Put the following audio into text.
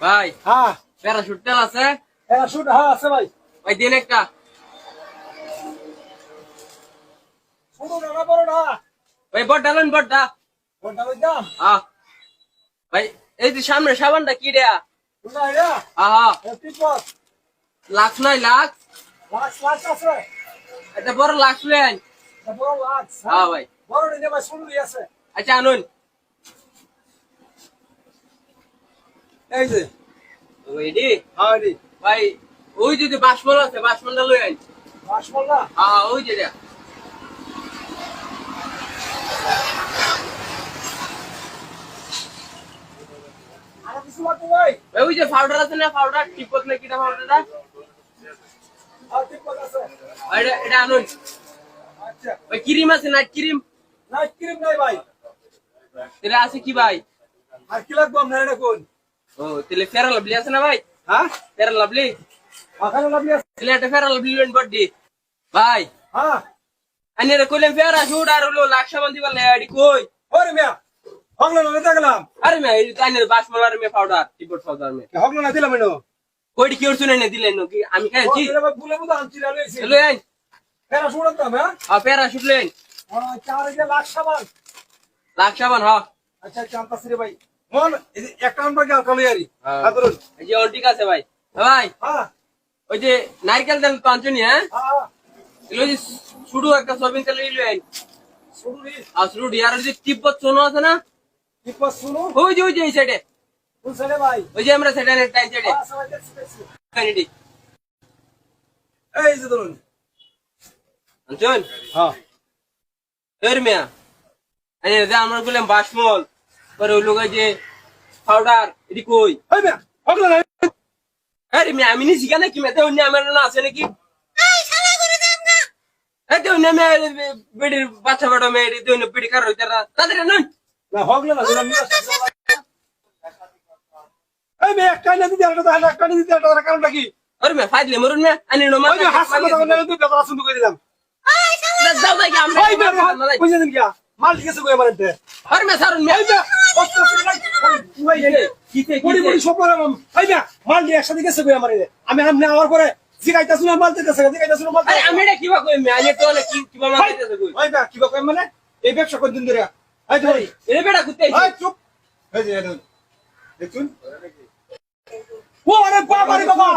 ভাই হ্যাঁ প্যারাশুট তেল আছে? প্যারাশুট হ্যাঁ আছে ভাই। ভাই দিন একটা। ভাই বড় ডালেন বড়টা কোনটা দাম হ্যাঁ। ভাই এই যে সামনে সাবানটা কি দেয়া আহা। লাখ নয় লাখ। এটা বড় লাখ লাক্স হ্যাঁ। ভাই। আচ্ছা আনুন। এই যে। ওইডি হ্যাঁ রে। ভাই ওই যদি বাসমল আছে বাসমলটা লই আইন মাশাআল্লাহ হ্যাঁ ওই যে ওই যে পাউডার আছে না পাউডার টিপক না কিটা পাউডারটা এটা এটা আনুন আচ্ছা ভাই ক্রিম আছে নাইট ক্রিম নাইট ক্রিম নাই ভাই এটা আছে কি ভাই আর কি লাগবে আপনার এটা কোন ও তাহলে ফেরা লাভলি আছে না ভাই হ্যাঁ ফেরা লাভলি ওখানে লাগবে আছে তাহলে এটা ফেরা লাভলি লেন বডি ভাই হ্যাঁ আনি রে কইলেন ফেরা শুট আর হলো লাখ সাবান দিবা লেডি কই ওরে মিয়া হগলো না দেখলাম আরে মে এই মে পাউডার পাউডার মে হগলো না দিলাম এনো কইডি কি শুনে নে দিলেন কি আমি খাইছি বুলে বুলে আনছি না লইছি হ্যালো আইন প্যারাশুট দাম হ্যাঁ? আ ফেরা শুট লেন আর চার যে লাখ সাবান। লাখ সাবান হ। আচ্ছা জানতাছি রে ভাই। মন এই যে একটা আমরা কি আলকালি আরি হ্যাঁ। আদরুন এই যে ঠিক আছে ভাই। ভাই হ্যাঁ। ওই যে নারকেল তেল তো আনছনি হ্যাঁ? হ্যাঁ এলো যে শুধু একটা সবিং তেল লিলো আইন শুনুনি আর শুধু ইয়ার যে টিপট সোনো আছে না? কি পাস শুনু ওই যে ওই যে এই সাইডে ওই যে আমরা সাইডে টাইম হ্যাঁ। কানিডি এই যে ধরুন। আনছন হ্যাঁ। এর মিয়া। আরে যে আমরা বললাম বাসমল। পরে ওই লোক যে পাউডার এটি কই? এই মিয়া হগলো না আরে মিয়া আমি নিছি কেন কি মেতে অন্য আমার না আছে নাকি? এই তো অন্য মেয়ে বেডির বাচ্চা বড় মেয়ে তো বেডি কার তাদের না। হগলো না দিলাম নিয়ে আসছি। এই মিয়া একটা না দিতে একটা দাও একটা না দিতে একটা দাও, কারণটা কি? আরে মিয়া ফাইদলে মরুন মিয়া আনি নো ওই যে হাসপাতাল কথা বলে তুই বেতন শুনতে করে দিলাম। যাও যাই আমরা ওই মিয়া বুঝে দিন কি মাল ঠিক আছে কই আমার এতে আরে মিয়া সারুন মিয়া। কষ্ট করে লাগ তুই এই কিতে বড়ি বড়ি সব করে মাম এই মাল দিয়ে একসাথে গেছে কই আমার আমি আমনে পরে জিগাইতাছ না মাল দিতেছে জিগাইতাছ না মাল আরে আমি এটা কিবা কই আমি তো কি কিবা কই? কিবা কই মানে? এই ব্যবসা কোন দিন ধরে বেটা কুত্তে চুপ। এই যে দেখুন। ও আরে বাবা রে বাবা